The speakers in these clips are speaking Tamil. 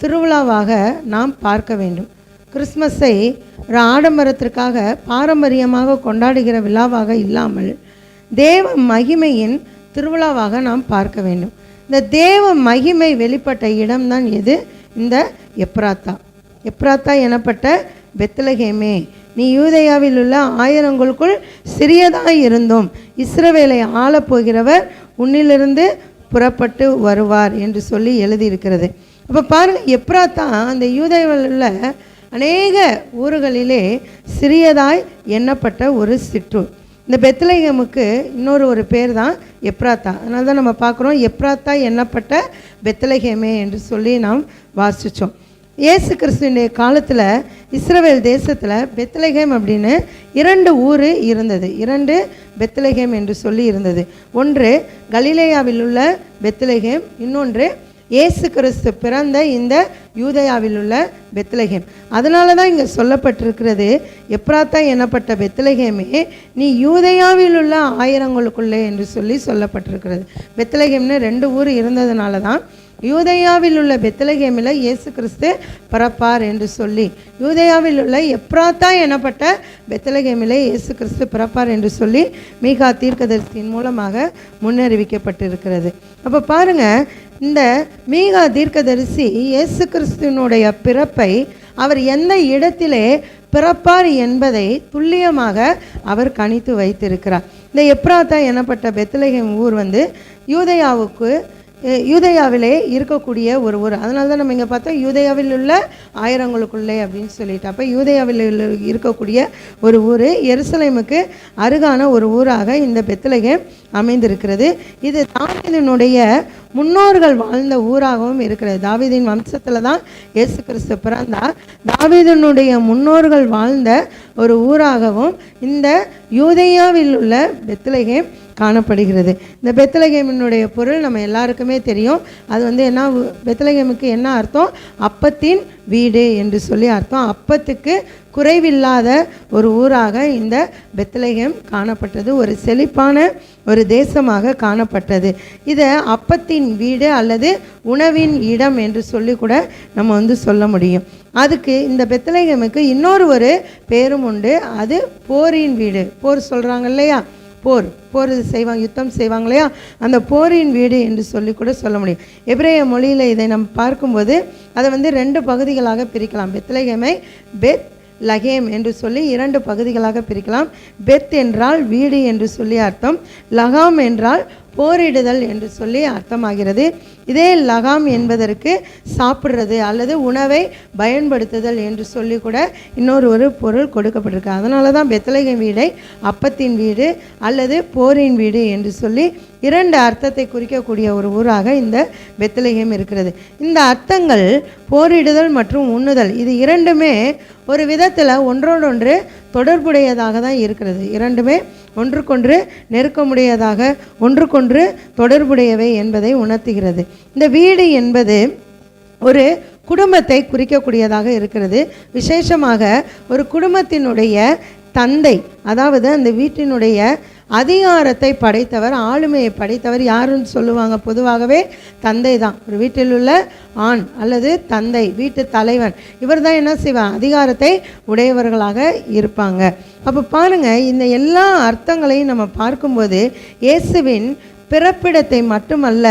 திருவிழாவாக நாம் பார்க்க வேண்டும். கிறிஸ்மஸை ஒரு ஆடம்பரத்திற்காக பாரம்பரியமாக கொண்டாடுகிற விழாவாக இல்லாமல் தேவ மகிமையின் திருவிழாவாக நாம் பார்க்க வேண்டும். இந்த தேவ மகிமை வெளிப்பட்ட இடம்தான் எது? இந்த எப்ராத்தா. எப்ராத்தா எனப்பட்ட பெத்தலகேமே நீ யூதையாவில் உள்ள ஆயிரங்களுக்குள் சிறியதாக இருந்தோம். இஸ்ரவேலை ஆளப்போகிறவர் உன்னிலிருந்து புறப்பட்டு வருவார் என்று சொல்லி எழுதியிருக்கிறது. அப்போ பாருங்கள் எப்ராத்தா அந்த யூதேயாவில் உள்ள அநேக ஊர்களிலே சிறியதாய் எண்ணப்பட்ட ஒரு சிற்றூர் இந்த பெத்லகேமுக்கு இன்னொரு ஒரு பேர் தான் எப்ராத்தா. அதனால தான் நம்ம பார்க்குறோம் எப்ராத்தா எண்ணப்பட்ட பெத்லகேமே என்று சொல்லி நாம் வாசித்தோம் இயேசு கிறிஸ்துவனுடைய காலத்தில் இஸ்ரவேல் தேசத்தில் பெத்லகேம் அப்படின்னு இரண்டு ஊர் இருந்தது. இரண்டு பெத்லகேம் என்று சொல்லி இருந்தது. ஒன்று கலிலேயாவில் உள்ள பெத்லகேம் இன்னொன்று இயேசு கிறிஸ்து பிறந்த இந்த யூதயாவில் உள்ள பெத்லகேம் அதனால தான் இங்கே சொல்லப்பட்டிருக்கிறது எப்ராத்தா எனப்பட்ட பெத்லகேமே நீ யூதயாவில் உள்ள ஆயிரங்களுக்குள்ளே என்று சொல்லி சொல்லப்பட்டிருக்கிறது. பெத்லகேம்னு ரெண்டு ஊர் இருந்ததுனால தான் யூதயாவில் உள்ள பெத்தலகேமில் இயேசு கிறிஸ்து பிறப்பார் என்று சொல்லி யூதயாவில் உள்ள எப்ராத்தா எனப்பட்ட பெத்லகேமிலே இயேசு கிறிஸ்து பிறப்பார் என்று சொல்லி மீகா தீர்க்கதரிசியின் மூலமாக முன்னறிவிக்கப்பட்டிருக்கிறது. அப்போ பாருங்க இந்த மீகா தீர்க்கதரிசி இயேசு கிறிஸ்துவனுடைய பிறப்பை அவர் எந்த இடத்திலே பிறப்பார் என்பதை துல்லியமாக அவர் கணித்து வைத்திருக்கிறார். இந்த எப்ராத்தா எனப்பட்ட பெத்லகேம் ஊர் வந்து யூதயாவுக்கு யூதயாவிலே இருக்கக்கூடிய ஒரு ஊர். அதனால தான் நம்ம இங்கே பார்த்தோம் யூதயாவில் உள்ள ஆயிரங்களுக்குள்ளே அப்படின்னு சொல்லிட்டு. அப்போ யூதயாவில் உள்ள இருக்கக்கூடிய ஒரு ஊர் எருசலேமுக்கு அருகான ஒரு ஊராக இந்த பெத்லகேம் அமைந்திருக்கிறது. இது தாவீதினுடைய முன்னோர்கள் வாழ்ந்த ஊராகவும் இருக்கிறது. தாவீதின் வம்சத்தில் தான் இயேசு கிறிஸ்து பிறந்தார். தாவிதனுடைய முன்னோர்கள் வாழ்ந்த ஒரு ஊராகவும் இந்த யூதயாவில் உள்ள பெத்லகேம் காணப்படுகிறது. இந்த பெத்தலகேமினுடைய பொருள் நம்ம எல்லாருக்குமே தெரியும். அது வந்து என்ன பெத்தலகேமுக்கு பெத்லகேமுக்கு என்ன அர்த்தம்? அப்பத்தின் வீடு என்று சொல்லி அர்த்தம். அப்பத்துக்கு குறைவில்லாத ஒரு ஊராக இந்த பெத்லகேம் காணப்பட்டது. ஒரு செழிப்பான ஒரு தேசமாக காணப்பட்டது. இதை அப்பத்தின் வீடு அல்லது உணவின் இடம் என்று சொல்லி கூட நம்ம வந்து சொல்ல முடியும். அதுக்கு இந்த பெத்லகேமுக்கு இன்னொரு ஒரு பேரும் உண்டு. அது போரின் வீடு. போர் சொல்கிறாங்க இல்லையா? போர் போர் செய்வாங்க யுத்தம் செய்வாங்க இல்லையா? அந்த போரின் வீடு என்று சொல்லி கூட சொல்ல முடியும். எபிரேய மொழியில் இதை நம்ம பார்க்கும்போது அதை வந்து ரெண்டு பகுதிகளாக பிரிக்கலாம். பெத்லகேமை பெத் லகேம் என்று சொல்லி இரண்டு பகுதிகளாக பிரிக்கலாம். பெத் என்றால் வீடு என்று சொல்லி அர்த்தம். லகாம் என்றால் போரிடுதல் என்று சொல்லி அர்த்தமாகிறது. இதே லகாம் என்பதற்கு சாப்பிட்றது அல்லது உணவை பயன்படுத்துதல் என்று சொல்லி கூட இன்னொரு ஒரு பொருள் கொடுக்கப்பட்டிருக்கு. அதனால தான் பெத்தலகம் வீடை அப்பத்தின் வீடு அல்லது போரின் வீடு என்று சொல்லி இரண்டு அர்த்தத்தை குறிக்கக்கூடிய ஒரு ஊராக இந்த பெத்தலகம் இருக்கிறது. இந்த அர்த்தங்கள் போரிடுதல் மற்றும் உண்ணுதல் இது இரண்டுமே ஒரு விதத்தில் ஒன்றோடொன்று தொடர்புடையதாக தான் இருக்கிறது. இரண்டுமே ஒன்றுக்கொன்று நெருக்கமுடையதாக ஒன்றுக்கொன்று தொடர்புடையவை என்பதை உணர்த்துகிறது. இந்த வீடு என்பது ஒரு குடும்பத்தை குறிக்கக்கூடியதாக இருக்கிறது. விசேஷமாக ஒரு குடும்பத்தினுடைய தந்தை அதாவது அந்த வீட்டினுடைய அதிகாரத்தை படைத்தவர் ஆளுமையை படைத்தவர் யாருன்னு சொல்லுவாங்க? பொதுவாகவே தந்தை தான். ஒரு வீட்டில் உள்ள ஆண் அல்லது தந்தை வீட்டு தலைவன் இவர் தான் என்ன செய்வான் அதிகாரத்தை உடையவர்களாக இருப்பாங்க. அப்போ பாருங்கள் இந்த எல்லா அர்த்தங்களையும் நம்ம பார்க்கும்போது இயேசுவின் பிறப்பிடத்தை மட்டுமல்ல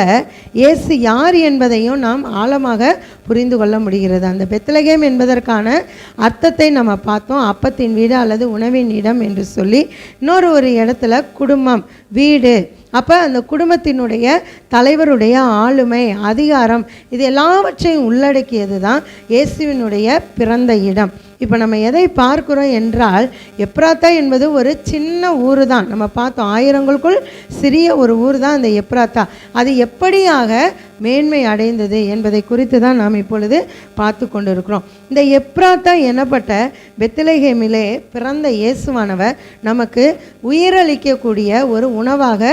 இயேசு யார் என்பதையும் நாம் ஆழமாக புரிந்து கொள்ள முடிகிறது. அந்த பெத்லகேம் என்பதற்கான அர்த்தத்தை நம்ம பார்த்தோம். அப்பத்தின் வீடு அல்லது உணவின் இடம் என்று சொல்லி இன்னொரு ஒரு இடத்துல குடும்பம் வீடு. அப்போ அந்த குடும்பத்தினுடைய தலைவருடைய ஆளுமை அதிகாரம் இது எல்லாவற்றையும் உள்ளடக்கியது தான் இயேசுவினுடைய பிறந்த இடம். இப்போ நம்ம எதை பார்க்கிறோம் என்றால் எப்ராத்தா என்பது ஒரு சின்ன ஊர் தான் நம்ம பார்த்தோம் ஆயிரங்களுக்குள் சிறிய ஒரு ஊர் தான் அந்த எப்ராத்தா. அது எப்படியாக மேன்மை அடைந்தது என்பதை குறித்து தான் நாம் இப்பொழுது பார்த்து கொண்டிருக்கிறோம். இந்த எப்ராத்தா எனப்பட்ட பெத்திலகேமிலே பிறந்த இயேசுவானவர் நமக்கு உயிரளிக்கக்கூடிய ஒரு உணவாக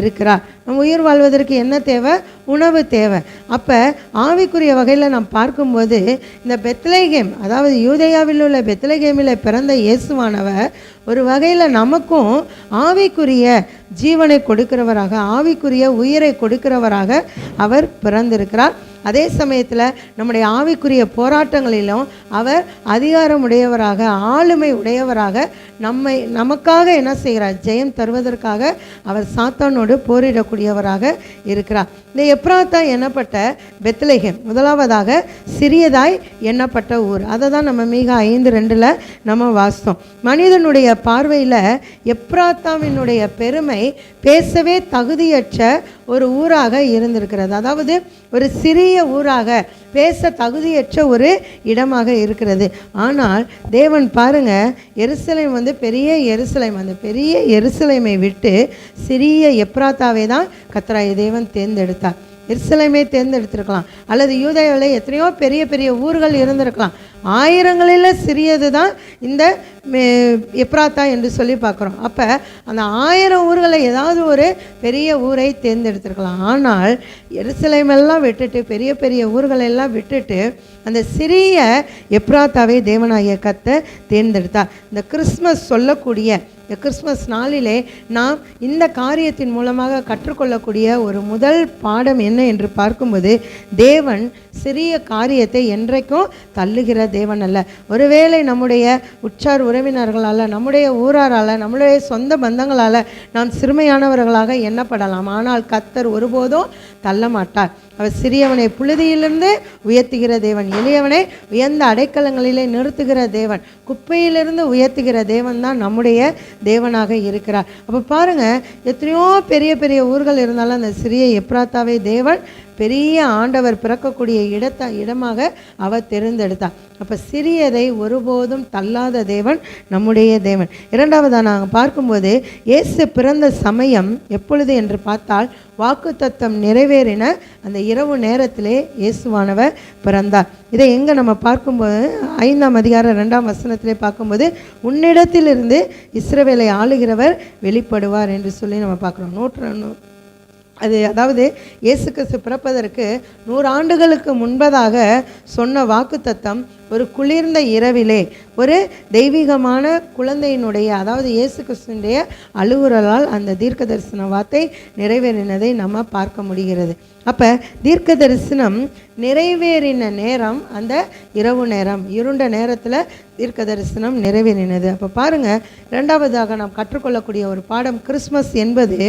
இருக்கிறார். நம்ம உயிர் வாழ்வதற்கு என்ன தேவை? உணவு தேவை. அப்போ ஆவிக்குரிய வகையில் நாம் பார்க்கும்போது இந்த பெத்லேகேம் அதாவது யூதையாவில் உள்ள பெத்லேகேமில் பிறந்த இயேசுவானவர் ஒரு வகையில் நமக்கும் ஆவிக்குரிய ஜீவனை கொடுக்கிறவராக ஆவிக்குரிய உயிரை கொடுக்கிறவராக அவர் பிறந்திருக்கிறார். அதே சமயத்தில் நம்முடைய ஆவிக்குரிய போராட்டங்களிலும் அவர் அதிகாரமுடையவராக ஆளுமை உடையவராக நம்மை நமக்காக என்ன செய்கிறார்? ஜெயம் தருவதற்காக அவர் சாத்தானோடு போரிடக்கூடியவராக இருக்கிறார். இந்த எப்ராத்தா எண்ணப்பட்ட பெத்லெகேம்? முதலாவதாக சிறியதாய் எண்ணப்பட்ட ஊர். அதை தான் நம்ம மிக ஐந்து ரெண்டில் நம்ம வாசித்தோம். மனிதனுடைய பார்வையில் எப்ராத்தாவினுடைய பெருமை பேசவே தகுதியற்ற ஒரு ஊராக இருந்திருக்கிறது. அதாவது ஒரு சிறிய ஊராக பேச தகுதியற்ற ஒரு இடமாக இருக்கிறது. ஆனால் தேவன் பாருங்க எருசலேம் வந்து பெரிய எருசலேம் அந்த பெரிய எருசலேமை விட்டு சிறிய எப்ராத்தாவை தான் கத்ராய தேவன் தேர்ந்தெடுத்தார். எருசலேமே தேர்ந்தெடுத்திருக்கலாம். அல்லது யூதாவில் எத்தனையோ பெரிய பெரிய ஊர்கள் இருந்திருக்கலாம். ஆயிரங்களில் சிறியது தான் இந்த மே- எப்ராத்தா என்று சொல்லி பார்க்குறோம். அப்போ அந்த ஆயிரம் ஊர்களை ஏதாவது ஒரு பெரிய ஊரை தேர்ந்தெடுத்திருக்கலாம். ஆனால் எருசலேமெல்லாம் விட்டுட்டு பெரிய பெரிய ஊர்களெல்லாம் விட்டுட்டு அந்த சிறிய எப்ராத்தாவை தேவனாகிய கத்தை தேர்ந்தெடுத்தார். இந்த கிறிஸ்மஸ் சொல்லக்கூடிய இந்த கிறிஸ்மஸ் நாளிலே நாம் இந்த காரியத்தின் மூலமாக கற்றுக்கொள்ளக்கூடிய ஒரு முதல் பாடம் என்ன என்று பார்க்கும்போது தேவன் சிறிய காரியத்தை என்றைக்கும் தள்ளுகிற தேவன் அல்ல. ஒருவேளை நம்முடைய உற்றார் உறவினர்களால் நம்முடைய ஊராரால் நம்முடைய சொந்த பந்தங்களால் நாம் சிறுமையானவர்களாக எண்ணப்படலாம். ஆனால் கத்தர் ஒருபோதும் தள்ள மாட்டார் அவர் சிறியவனை புழுதியிலிருந்து உயர்த்துகிற தேவன் எளியவனை உயர்ந்த அடைக்கலங்களிலே நிறுத்துகிற தேவன் குப்பையிலிருந்து உயர்த்துகிற தேவன் தான் நம்முடைய தேவனாக இருக்கிறார். அப்போ பாருங்க எத்தனையோ பெரிய பெரிய ஊர்கள் இருந்தாலும் அந்த சிறிய எப்ராத்தாவே தேவன் பெரிய ஆண்டவர் பிறக்கக்கூடிய இடத்த இடமாக அவர் தேர்ந்தெடுத்தார் அப்போ சிறியதை ஒருபோதும் தள்ளாத தேவன் நம்முடைய தேவன். இரண்டாவதாக நாங்கள் பார்க்கும்போது இயேசு பிறந்த சமயம் எப்பொழுது என்று பார்த்தால் வாக்குத்தத்தம் நிறைவேறின அந்த இரவு நேரத்திலே இயேசுவானவர் பிறந்தார். இதை எங்கே நம்ம பார்க்கும்போது ஐந்தாம் அதிகாரம் ரெண்டாம் வசனத்திலே பார்க்கும்போது உன்னிடத்திலிருந்து இஸ்ரவேலை ஆளுகிறவர் வெளிப்படுவார் என்று சொல்லி நம்ம பார்க்குறோம். நூற்று அது அதாவது இயேசு கிறிஸ்து பிறப்பதற்கு நூறு ஆண்டுகளுக்கு முன்பதாக சொன்ன வாக்குத்தத்தம் ஒரு குளிர்ந்த இரவிலே ஒரு தெய்வீகமான குழந்தையினுடைய அதாவது இயேசு கிறிஸ்துடைய அழுகுறலால் அந்த தீர்க்க தரிசன வார்த்தை நிறைவேறினதை நம்ம பார்க்க முடிகிறது. அப்போ தீர்க்க தரிசனம் நிறைவேறின நேரம் அந்த இரவு நேரம் இருண்ட நேரத்தில் தீர்க்க தரிசனம் நிறைவேறினது. அப்போ பாருங்கள் இரண்டாவதாக நாம் கற்றுக்கொள்ளக்கூடிய ஒரு பாடம் கிறிஸ்மஸ் என்பது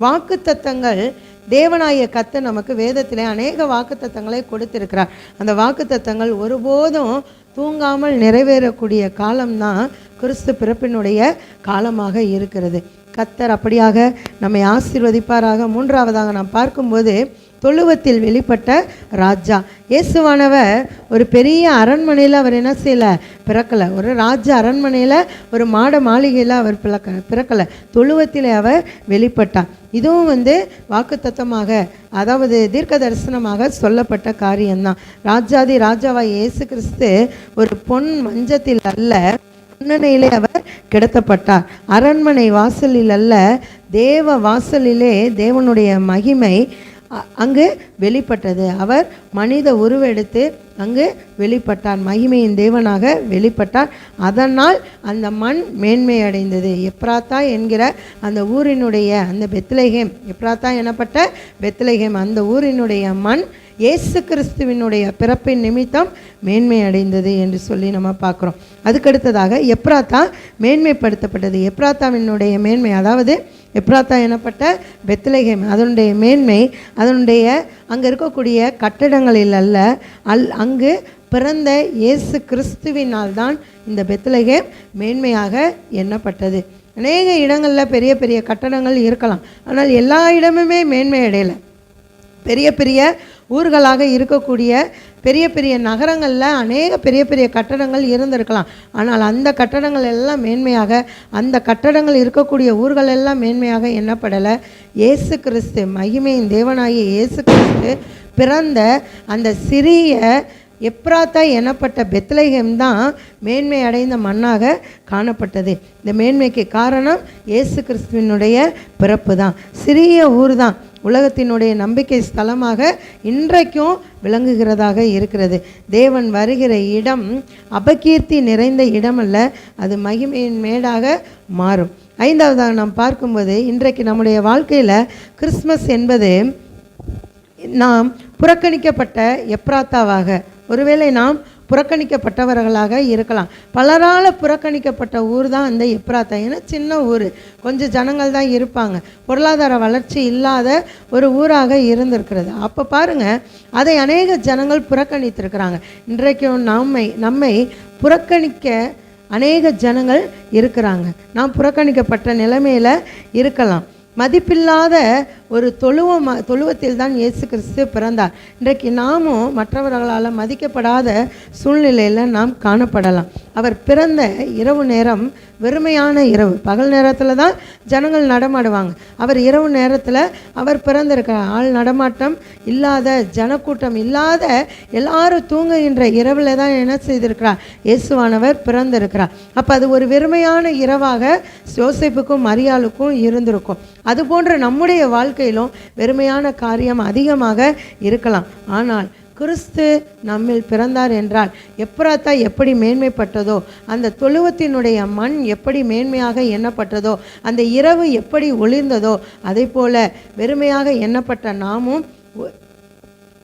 வாக்குத்தத்தங்கள் தேவனாய கத்த நமக்கு வேதத்திலே அநேக வாக்குத்தத்தங்களை கொடுத்திருக்கிறார். அந்த வாக்குத்தத்தங்கள் ஒருபோதும் தூங்காமல் நிறைவேறக்கூடிய காலம்தான் கிறிஸ்து பிறப்பினுடைய காலமாக இருக்கிறது. கத்தர் அப்படியாக நம்மை ஆசிர்வதிப்பாராக. மூன்றாவதாக நாம் பார்க்கும்போது தொழுவத்தில் வெளிப்பட்ட ராஜா. இயேசுவானவர் ஒரு பெரிய அரண்மனையில் அவர் என்ன செய்யலை? பிறக்கலை. ஒரு ராஜ அரண்மனையில் ஒரு மாட மாளிகையில் அவர் பிறக்க பிறக்கலை. தொழுவத்தில் அவர் வெளிப்பட்டார். இதுவும் வந்து வாக்குத்தத்தமாக அதாவது தீர்க்க தரிசனமாக சொல்லப்பட்ட காரியம்தான். ராஜாதி ராஜாவாய் இயேசு கிறிஸ்து ஒரு பொன் மஞ்சத்தில் அல்ல முன்னணியிலே அவர் கிடத்தப்பட்டார். அரண்மனை வாசலில் அல்ல தேவ வாசலிலே தேவனுடைய மகிமை அங்கு வெளிப்பட்டது. அவர் மனித உருவெடுத்து அங்கு வெளிப்பட்டார் மகிமையின் தேவனாக வெளிப்பட்டார் அதனால் அந்த மண் மேன்மை அடைந்தது எப்ராத்தா என்கிற அந்த ஊரினுடைய அந்த பெத்லகேம் எப்ராத்தா எனப்பட்ட பெத்லகேம் அந்த ஊரினுடைய மண் இயேசு கிறிஸ்துவினுடைய பிறப்பின் நிமித்தம் மேன்மை அடைந்தது என்று சொல்லி நம்ம பார்க்குறோம். அதுக்கடுத்ததாக எப்ராத்தா மேன்மைப்படுத்தப்பட்டது. எப்ராத்தாவினுடைய மேன்மை அதாவது எப்ராத்தா எனப்பட்ட பெத்லகேம் அதனுடைய மேன்மை அதனுடைய அங்கே இருக்கக்கூடிய கட்டடங்களில் அல்ல அல் அங்கு பிறந்த இயேசு கிறிஸ்துவினால் தான் இந்த பெத்லகேம் மேன்மையாக எண்ணப்பட்டது. அநேக இடங்களில் பெரிய பெரிய கட்டடங்கள் இருக்கலாம் ஆனால் எல்லா இடமுமே மேன்மை அடையலை. பெரிய பெரிய ஊர்களாக இருக்கக்கூடிய பெரிய பெரிய நகரங்களில் அநேக பெரிய பெரிய கட்டடங்கள் இருந்திருக்கலாம். ஆனால் அந்த கட்டடங்கள் எல்லாம் மேன்மையாக அந்த கட்டடங்கள் இருக்கக்கூடிய ஊர்கள் எல்லாம் மேன்மையாக எண்ணப்படலை. இயேசு கிறிஸ்து மகிமையின் தேவனாகிய இயேசு கிறிஸ்து பிறந்த அந்த சிறிய எப்ராத்தா எனப்பட்ட பெத்லகேம் தான் மேன்மை அடைந்த மண்ணாக காணப்பட்டது. இந்த மேன்மைக்கு காரணம் இயேசு கிறிஸ்துவினுடைய பிறப்பு தான் சிறிய ஊர் தான் உலகத்தினுடைய நம்பிக்கை ஸ்தலமாக இன்றைக்கும் விளங்குகிறதாக இருக்கிறது. தேவன் வருகிற இடம் அபகீர்த்தி நிறைந்த இடமல்ல அது மகிமையின் மேடாக மாறும். ஐந்தாவதாக நாம் பார்க்கும்போது இன்றைக்கு நம்முடைய வாழ்க்கையில் கிறிஸ்மஸ் என்பது நாம் புறக்கணிக்கப்பட்ட எப்ராத்தாவாக. ஒருவேளை நாம் புறக்கணிக்கப்பட்டவர்களாக இருக்கலாம். பலரால் புறக்கணிக்கப்பட்ட ஊர் தான் அந்த எப்ராத்தா. ஏன்னா சின்ன ஊர். கொஞ்சம் ஜனங்கள் தான் இருப்பாங்க. பொருளாதார வளர்ச்சி இல்லாத ஒரு ஊராக இருந்திருக்கிறது. அப்போ பாருங்கள் அதை அநேக ஜனங்கள் புறக்கணித்திருக்கிறாங்க. இன்றைக்கும் நம்மை நம்மை புறக்கணிக்க அநேக ஜனங்கள் இருக்கிறாங்க. நாம் புறக்கணிக்கப்பட்ட நிலைமையில் இருக்கலாம். மதிப்பில்லாத ஒரு தொழுவம் தொழுவத்தில் தான் இயேசு கிறிஸ்து பிறந்தார். இன்றைக்கு நாமும் மற்றவர்களால் மதிக்கப்படாத சூழ்நிலையில் நாம் காணப்படலாம். அவர் பிறந்த இரவு நேரம் வெறுமையான இரவு. பகல் நேரத்தில் தான் ஜனங்கள் நடமாடுவாங்க. அவர் இரவு நேரத்தில் அவர் பிறந்திருக்கிறார் ஆள் நடமாட்டம் இல்லாத ஜனக்கூட்டம் இல்லாத எல்லாரும் தூங்குகின்ற இரவில் தான் என்ன செய்திருக்கிறார்? இயேசுவானவர் பிறந்திருக்கிறார். அப்போ அது ஒரு வெறுமையான இரவாக யோசிப்புக்கும் மரியாளுக்கும் இருந்திருக்கும். அதுபோன்ற நம்முடைய வாழ்க்கை வாழ்க்கையிலும் வெறுமையான காரியம் அதிகமாக இருக்கலாம். ஆனால் கிறிஸ்து நம்மில் பிறந்தார் என்றால் எப்ராத்தா எப்படி மேன்மைப்பட்டதோ அந்த தொழுவத்தினுடைய மண் எப்படி மேன்மையாக எண்ணப்பட்டதோ அந்த இரவு எப்படி ஒளிர்ந்ததோ அதே போல வெறுமையாக எண்ணப்பட்ட நாமும் ஒ-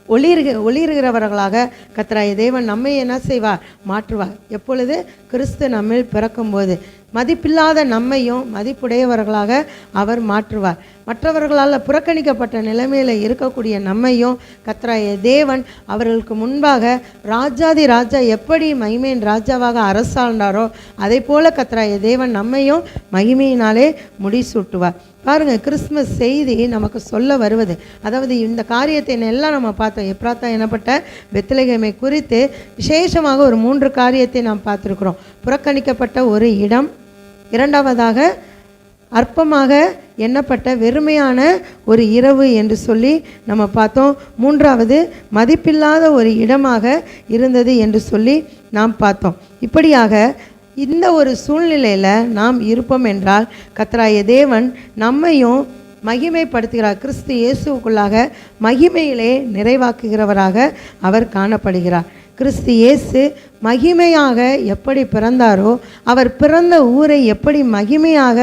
ஒளிர்க ஒளிர்கிறவர்களாக கத்தராய தேவன் நம்மை என்ன செய்வார்? மாற்றுவார். எப்பொழுது? கிறிஸ்து நம்மில் பிறக்கும்போது. மதிப்பில்லாத நம்மையும் மதிப்புடையவர்களாக அவர் மாற்றுவார். மற்றவர்களால் புறக்கணிக்கப்பட்ட நிலைமையில் இருக்கக்கூடிய நம்மையும் கத்ராய தேவன் அவர்களுக்கு முன்பாக ராஜாதி ராஜா எப்படி மகிமையின் ராஜாவாக அரசாண்டாரோ அதே போல கத்ராய தேவன் நம்மையும் மகிமையினாலே முடிசூட்டுவார். பாருங்க கிறிஸ்மஸ் செய்தி நமக்கு சொல்ல வருவது. அதாவது இந்த காரியத்தை எல்லாம் நம்ம பார்த்தோம். எப்ராத்தா எனப்பட்ட வெத்திலகமை குறித்து விசேஷமாக ஒரு மூன்று காரியத்தை நாம் பார்த்துருக்குறோம். புறக்கணிக்கப்பட்ட ஒரு இடம் இரண்டாவதாக அற்பமாக எண்ணப்பட்ட வெறுமையான ஒரு இரவு என்று சொல்லி நம்ம பார்த்தோம். மூன்றாவது மதிப்பில்லாத ஒரு இடமாக இருந்தது என்று சொல்லி நாம் பார்த்தோம். இப்படியாக இந்த ஒரு சூழ்நிலையில் நாம் இருப்போம் என்றால் கத்ராய தேவன் நம்மையும் மகிமைப்படுத்துகிறார். கிறிஸ்து இயேசுவுக்குள்ளாக மகிமையிலே நிறைவாக்குகிறவராக அவர் காணப்படுகிறார். கிறிஸ்து இயேசு மகிமையாக எப்படி பிறந்தாரோ அவர் பிறந்த ஊரை எப்படி மகிமையாக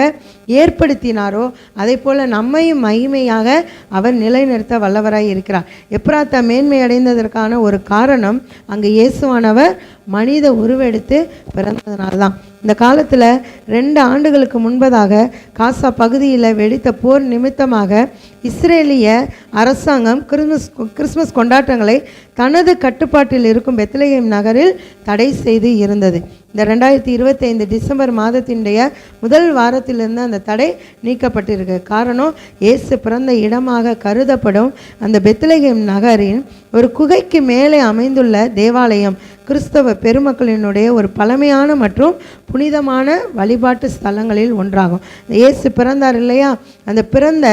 ஏற்படுத்தினாரோ அதே போல் நம்மையும் மகிமையாக அவர் நிலைநிறுத்த வல்லவராய் இருக்கிறார். எப்ராத்தா மேன்மை அடைந்ததற்கான ஒரு காரணம் அங்கே இயேசுவானவர் மனித உருவெடுத்து பிறந்ததுனால தான் இந்த காலத்தில் ரெண்டு ஆண்டுகளுக்கு முன்பதாக காசா பகுதியில் வெடித்த போர் நிமித்தமாக இஸ்ரேலிய அரசாங்கம் கிறிஸ்மஸ் கிறிஸ்மஸ் கொண்டாட்டங்களை தனது கட்டுப்பாட்டில் இருக்கும் பெத்லகேம் நகரில் தடை செய்து இருந்தது. இந்த ரெண்டாயிரத்தி இருபத்தைந்து டிசம்பர் மாதத்தினுடைய முதல் வாரத்திலிருந்து அந்த தடை நீக்கப்பட்டிருக்கு. காரணம் இயேசு பிறந்த இடமாக கருதப்படும் அந்த பெத்லகேம் நகரின் ஒரு குகைக்கு மேலே அமைந்துள்ள தேவாலயம் கிறிஸ்தவ பெருமக்களினுடைய ஒரு பழமையான மற்றும் புனிதமான வழிபாட்டு ஸ்தலங்களில் ஒன்றாகும். இந்த இயேசு பிறந்தார் இல்லையா? அந்த பிறந்த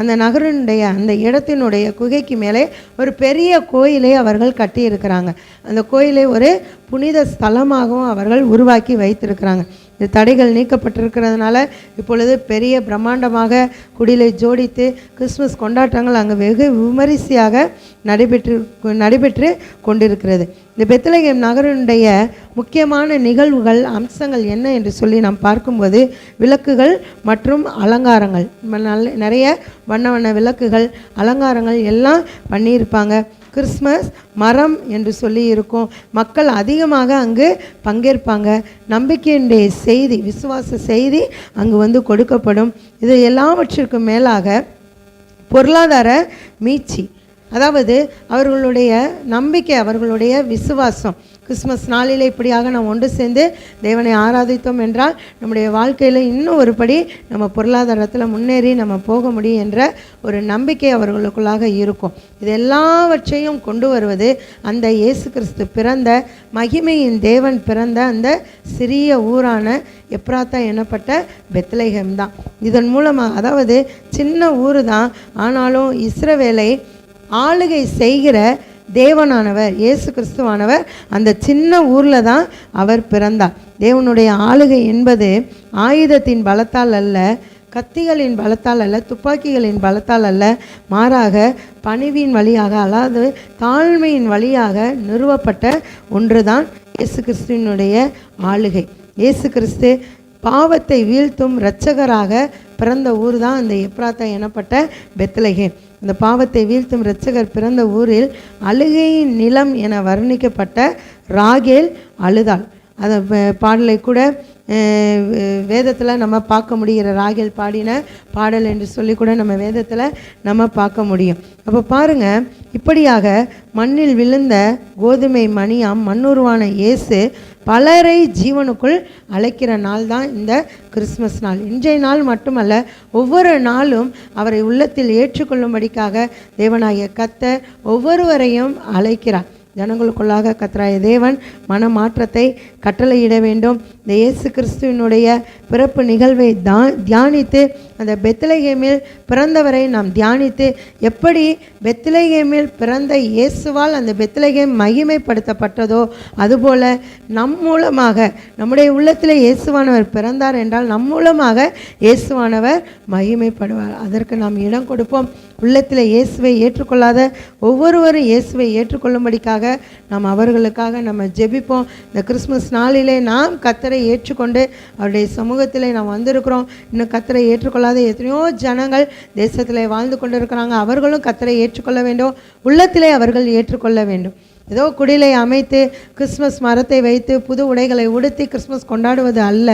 அந்த நகரினுடைய அந்த இடத்தினுடைய குகைக்கு மேலே ஒரு பெரிய கோயிலை அவர்கள் கட்டியிருக்கிறாங்க. அந்த கோயிலை ஒரு புனித ஸ்தலமாகவும் அவர்கள் உருவாக்கி வைத்திருக்கிறாங்க. இந்த தடைகள் நீக்கப்பட்டிருக்கிறதுனால இப்பொழுது பெரிய பிரம்மாண்டமாக குடிலை ஜோடித்து கிறிஸ்மஸ் கொண்டாட்டங்கள் அங்கே வெகு விமரிசையாக நடைபெற்று நடைபெற்று கொண்டிருக்கிறது. இந்த பெத்லகேம் நகரினுடைய முக்கியமான நிகழ்வுகள் அம்சங்கள் என்ன என்று சொல்லி நாம் பார்க்கும்போது விளக்குகள் மற்றும் அலங்காரங்கள். நல்ல நிறைய வண்ண வண்ண விளக்குகள் அலங்காரங்கள் எல்லாம் பண்ணியிருப்பாங்க. கிறிஸ்மஸ் மரம் என்று சொல்லி இருக்கும். மக்கள் அதிகமாக அங்கு பங்கேற்பாங்க. நம்பிக்கையினுடைய செய்தி விசுவாச செய்தி அங்கு வந்து கொடுக்கப்படும். இது எல்லாவற்றிற்கும் மேலாக பொருளாதார மீட்சி அதாவது அவர்களுடைய நம்பிக்கை அவர்களுடைய விசுவாசம். கிறிஸ்மஸ் நாளில் இப்படியாக நாம் ஒன்று சேர்ந்து தேவனை ஆராதித்தோம் என்றால் நம்முடைய வாழ்க்கையில் இன்னும் ஒரு படி நம்ம பொருளாதாரத்தில் முன்னேறி நம்ம போக முடியும் என்ற ஒரு நம்பிக்கை அவர்களுக்குள்ளாக இருக்கும். இது எல்லாவற்றையும் கொண்டு வருவது அந்த இயேசு கிறிஸ்து பிறந்த மகிமையின் தேவன் பிறந்த அந்த சிறிய ஊரான எப்ராத்தா எனப்பட்ட பெத்லேகம் தான். இதன் மூலமாக அதாவது சின்ன ஊர் தான் ஆனாலும் இஸ்ரவேலை ஆளுகை செய்கிற தேவனானவர் இயேசு கிறிஸ்துவானவர் அந்த சின்ன ஊரில் தான் அவர் பிறந்தார். தேவனுடைய ஆளுகை என்பது ஆயுதத்தின் பலத்தால் அல்ல கத்திகளின் பலத்தால் அல்ல துப்பாக்கிகளின் பலத்தால் அல்ல மாறாக பணிவின் வழியாக அதாவது தாழ்மையின் வழியாக நிறுவப்பட்ட ஒன்று தான் இயேசு கிறிஸ்துவினுடைய ஆளுகை. இயேசு கிறிஸ்து பாவத்தை வீழ்த்தும் இரட்சகராக பிறந்த ஊர் தான் அந்த எப்ராத்தா எனப்பட்ட பெத்லகேம். இந்த பாவத்தை வீழ்த்தும் இரட்சகர் பிறந்த ஊரில் அழுகையின் நிலம் என வர்ணிக்கப்பட்ட ராகேல் அழுதாள். அந்த பாடலை கூட வேதத்தில் நம்ம பார்க்க முடிகிற ராகல் பாடின பாடல் என்று சொல்லி கூட நம்ம வேதத்தில் நம்ம பார்க்க முடியும். அப்போ பாருங்க இப்படியாக மண்ணில் விழுந்த கோதுமை மணியாம் மண்ணுருவான இயேசு பலரை ஜீவனுக்குள் அழைக்கிற நாள் தான் இந்த கிறிஸ்மஸ் நாள். இன்றைய நாள் மட்டுமல்ல ஒவ்வொரு நாளும் அவரை உள்ளத்தில் ஏற்றுக்கொள்ளும்படிக்காக தேவனாகிய கத்த ஒவ்வொருவரையும் அழைக்கிறார். ஜனங்களுக்குள்ளாக கத்ராய தேவன் மனமாற்றத்தை கட்டளையிட வேண்டும். இந்த இயேசு கிறிஸ்துவினுடைய பிறப்பு நிகழ்வை தா தியானித்து அந்த பெத்லகேமில் பிறந்தவரை நாம் தியானித்து எப்படி பெத்லகேமில் பிறந்த இயேசுவால் அந்த பெத்லகேம் மகிமைப்படுத்தப்பட்டதோ அதுபோல நம் மூலமாக நம்முடைய உள்ளத்தில் இயேசுவானவர் பிறந்தார் என்றால் நம் மூலமாக இயேசுவானவர் மகிமைப்படுவார். அதற்கு நாம் இடம் கொடுப்போம். உள்ளத்தில் இயேசுவை ஏற்றுக்கொள்ளாத ஒவ்வொருவரும் இயேசுவை ஏற்றுக்கொள்ளும்படிக்காக நாம் அவர்களுக்காக நம்ம ஜெபிப்போம். இந்த கிறிஸ்மஸ் நாளிலே நாம் கத்தரை ஏற்றுக்கொண்டு அவருடைய சமூகத்தில் நாம் வந்திருக்கிறோம். இன்னும் கத்தரை ஏற்றுக்கொள்ளாத எத்தனையோ ஜனங்கள் தேசத்தில் வாழ்ந்து கொண்டு இருக்கிறாங்க அவர்களும் கத்தரை ஏற்றுக்கொள்ள வேண்டும். உள்ளத்திலே அவர்கள் ஏற்றுக்கொள்ள வேண்டும். ஏதோ குடிலை அமைத்து கிறிஸ்மஸ் மரத்தை வைத்து புது உடைகளை உடுத்தி கிறிஸ்மஸ் கொண்டாடுவது அல்ல.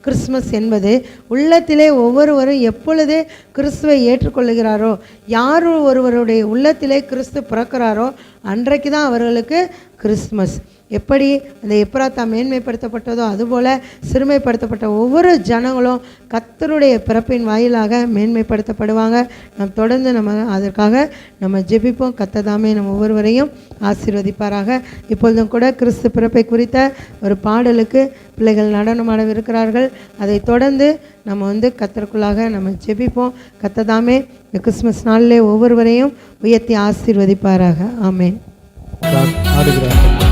கிறிஸ்மஸ் என்பது உள்ளத்திலே ஒவ்வொருவரும் எப்பொழுது கிறிஸ்துவை ஏற்றுக்கொள்ளுகிறாரோ யார் ஒருவருடைய உள்ளத்திலே கிறிஸ்து பிறக்கிறாரோ அன்றைக்கு தான் அவர்களுக்கு கிறிஸ்மஸ் எப்படி அந்த எப்ராத்தா மேன்மைப்படுத்தப்பட்டதோ அதுபோல் சிறுமைப்படுத்தப்பட்ட ஒவ்வொரு ஜனங்களும் கத்தருடைய பிறப்பின் வாயிலாக மேன்மைப்படுத்தப்படுவாங்க. நாம் தொடர்ந்து நம்ம அதற்காக நம்ம ஜெபிப்போம். கத்ததாமே நம்ம ஒவ்வொருவரையும் ஆசீர்வதிப்பாராக. இப்பொழுதும் கூட கிறிஸ்து பிறப்பை குறித்த ஒரு பாடலுக்கு பிள்ளைகள் நடனமாடவிருக்கிறார்கள் அதை தொடர்ந்து நம்ம வந்து கத்தருக்குள்ளாக நம்ம ஜெபிப்போம். கத்ததாமே இந்த கிறிஸ்மஸ் நாளிலே ஒவ்வொருவரையும் உயர்த்தி ஆசீர்வதிப்பாராக. ஆமேன். ஆடுகிறார்கள்.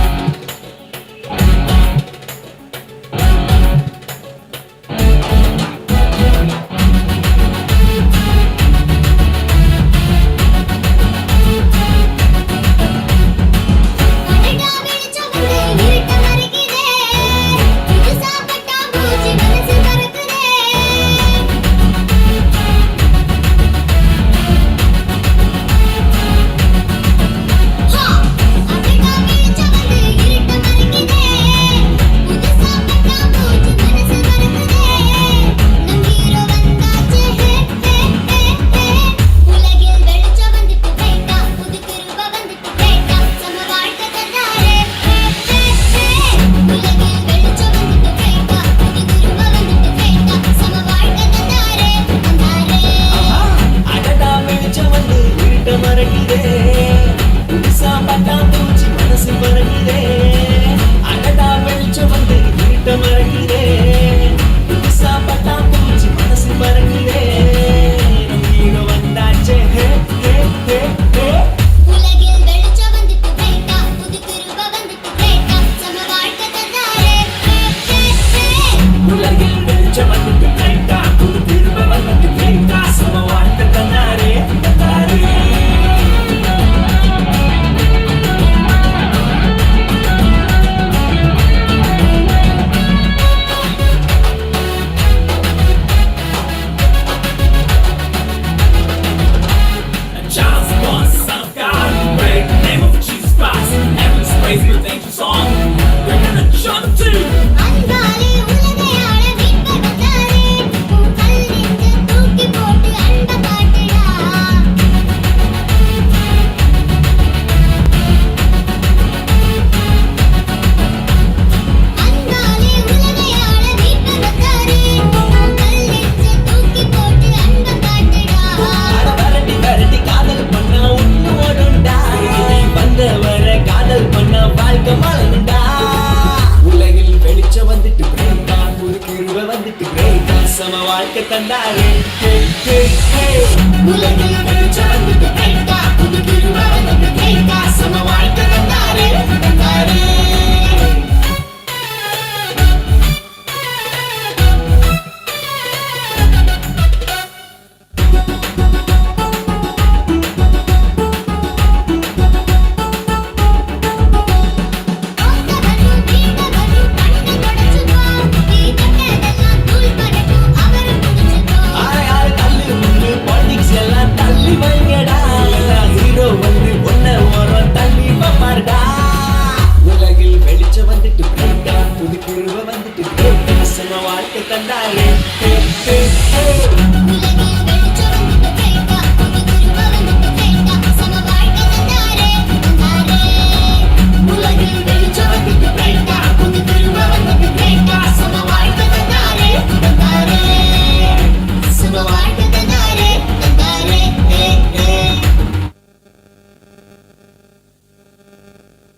தந்தாரே